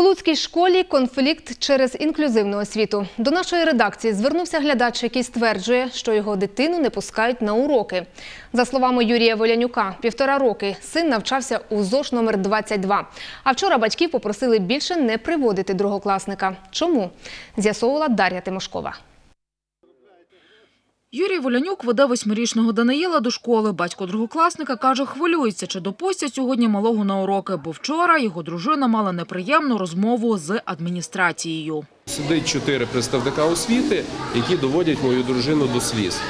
У Луцькій школі конфлікт через інклюзивну освіту. До нашої редакції звернувся глядач, який стверджує, що його дитину не пускають на уроки. За словами Юрія Волянюка, півтора роки син навчався у ЗОШ номер 22. А вчора батьків попросили більше не приводити другокласника. Чому? З'ясовувала Дар'я Тимошкова. Юрій Волянюк веде восьмирічного Даниїла до школи. Батько другокласника каже, хвилюється, чи допустять сьогодні малого на уроки, бо вчора його дружина мала неприємну розмову з адміністрацією. Сидить чотири представника освіти, які доводять мою дружину до сліз.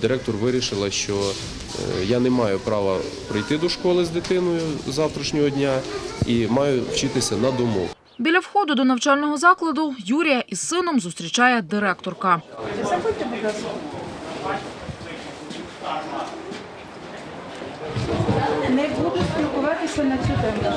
Директор вирішила, що е, я не маю права прийти до школи з дитиною з завтрашнього дня і маю вчитися на дому. Біля входу до навчального закладу Юрія із сином зустрічає директорка. Не спілкуватися на цю тему.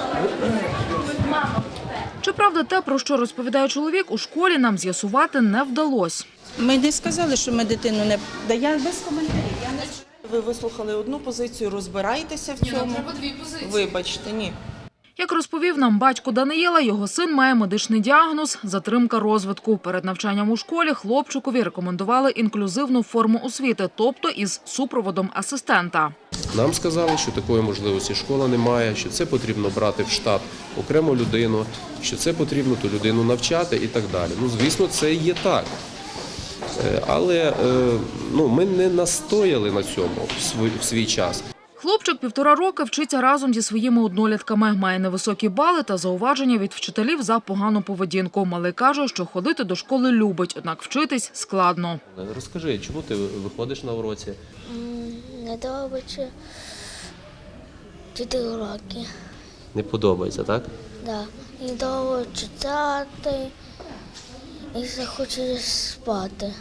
Щоправда, те, про що розповідає чоловік, у школі нам з'ясувати не вдалося. Ми не сказали, що ми дитину не да я без коментарів. Я не Ви вислухали одну позицію, розбирайтеся в цьому. треба дві позиції. Вибачте, ні. Як розповів нам батько Даниїла, його син має медичний діагноз – затримка розвитку. Перед навчанням у школі хлопчикові рекомендували інклюзивну форму освіти, тобто із супроводом асистента. Нам сказали, що такої можливості школа не має, що це потрібно брати в штат окрему людину, що це потрібно ту людину навчати і так далі. Ну, звісно, це є так. Е, Але е, ну, ми не настояли на цьому в свій час. Хлопчик півтора роки вчиться разом зі своїми однолітками, має невисокі бали та зауваження від вчителів за погану поведінку. Малий каже, що ходити до школи любить, однак вчитись складно. Розкажи, чому ти виходиш на уроці? Не добиче чотири роки. Не подобається, так? Да. І довго читати і захоче спати.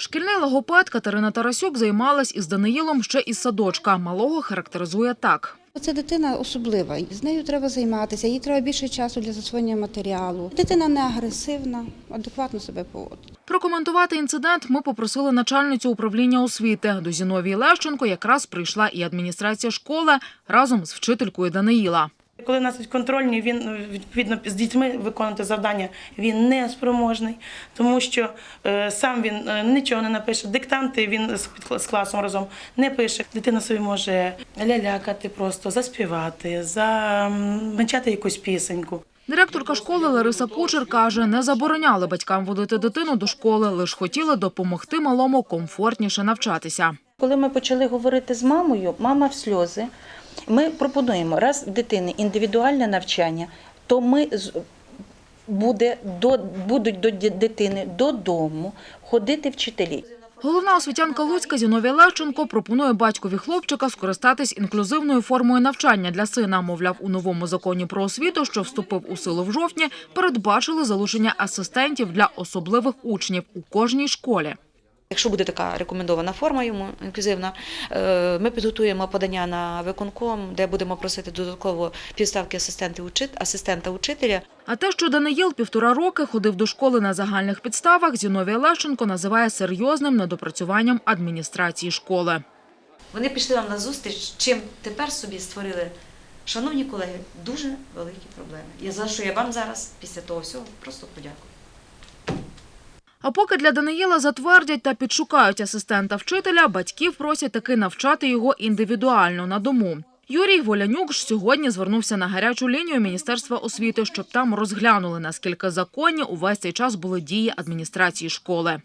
Шкільний логопед Катерина Тарасюк займалась із Даниїлом ще із садочка. Малого характеризує так. Це дитина особлива, з нею треба займатися, їй треба більше часу для засвоєння матеріалу. Дитина не агресивна, адекватно себе поводить. Прокоментувати інцидент ми попросили начальницю управління освіти. До Зіновії Лещенко якраз прийшла і адміністрація школи разом з вчителькою Даниїла. Коли у нас контрольні, він відповідно з дітьми виконувати завдання він не спроможний, тому що е, сам він е, нічого не напише. Диктанти він з, з класом разом не пише. Дитина собі може лялякати, просто заспівати, замечати якусь пісеньку. Директорка школи Лариса Кучер каже, не забороняли батькам водити дитину до школи, лише хотіли допомогти малому комфортніше навчатися. Коли ми почали говорити з мамою, мама в сльози. Ми пропонуємо, раз дитини індивідуальне навчання, то ми буде до будуть до дитини додому ходити вчителі. Головна освітянка Луцька Зіновія Левченко пропонує батькові хлопчика скористатись інклюзивною формою навчання для сина. Мовляв, у новому законі про освіту, що вступив у силу в жовтні, передбачили залучення асистентів для особливих учнів у кожній школі. Якщо буде така рекомендована форма йому інклюзивна, е, ми підготуємо подання на виконком, де будемо просити додатково півставки асистента учителя. А те, що Даниїл півтора роки ходив до школи на загальних підставах, Зіновія Лещенко називає серйозним недопрацюванням адміністрації школи. Вони пішли вам на зустріч, чим тепер собі створили, шановні колеги, дуже великі проблеми. Я за що я вам зараз після того всього просто подякую. А поки для Даниїла затвердять та підшукають асистента вчителя, батьків просять таки навчати його індивідуально на дому. Юрій Волянюк ж сьогодні звернувся на гарячу лінію Міністерства освіти, щоб там розглянули, наскільки законні увесь цей час були дії адміністрації школи.